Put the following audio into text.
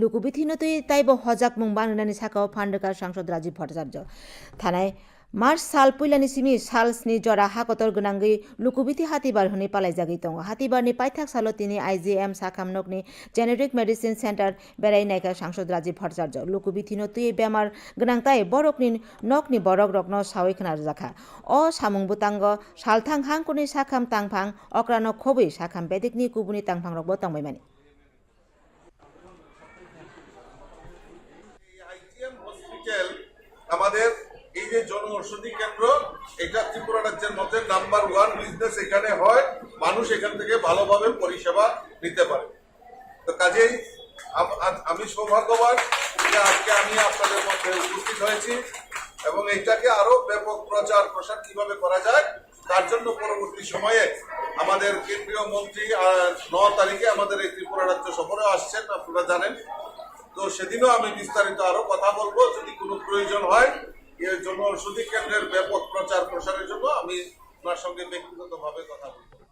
লুকুবি থিনতই তাইব হজাক মুংবানুলানি সাকাও ফান্ডকার সাংসদ রাজীব ভট্টাচার্য। থানায় মার্চ সাল পৈলানি সিমি সালসনি জরা হাকতর গনাঙ্গি লুকুবিথি হাতিবার হনি পালাই জাগি তঙ্গ হাতিবারনি পাইথাক সালো তিনি আইজিএম সাকামনকনি জেনেরিক মেডিসিন সেন্টার বেড়াই নায়িকা সাংসদ রাজীব ভট্টাচার্য। লুকুবিথি নতুই বেমার গনাংতাই বরকনি নকনি বরক রকন সাওইখানার জাখা। অ সামুংবুতাঙ্গ সালথাং হাংকুনি সাখাম তাংফাং অক্রানক খবই সাখাম বেদিকনি কুবুনি তাংফাং রকব তংবাইমানি এই যে জন ঔষধি কেন্দ্র, এটা ত্রিপুরা রাজ্যের মধ্যে নাম্বার ওয়ান বিজনেস এখানে হয়। মানুষ এখান থেকে ভালোভাবে পরিষেবা নিতে পারে। তো কাজেই আমি সৌভাগ্যবান যে আজকে আমি আপনাদের মধ্যে উপস্থিত হয়েছি এবং এটাকে আরও ব্যাপক প্রচার প্রসার কীভাবে করা যায়, তার জন্য পরবর্তী সময়ে আমাদের কেন্দ্রীয় মন্ত্রী ন তারিখে আমাদের এই ত্রিপুরা রাজ্য সফরে আসছেন, আপনারা জানেন। তো সেদিনও আমি বিস্তারিত আরও কথা বলব, যদি কোনো প্রয়োজন হয় এর জন্য ওষুধি কেন্দ্রের ব্যাপক প্রচার প্রসারের জন্য আমি আপনার সঙ্গে ব্যক্তিগত ভাবে কথা বলব।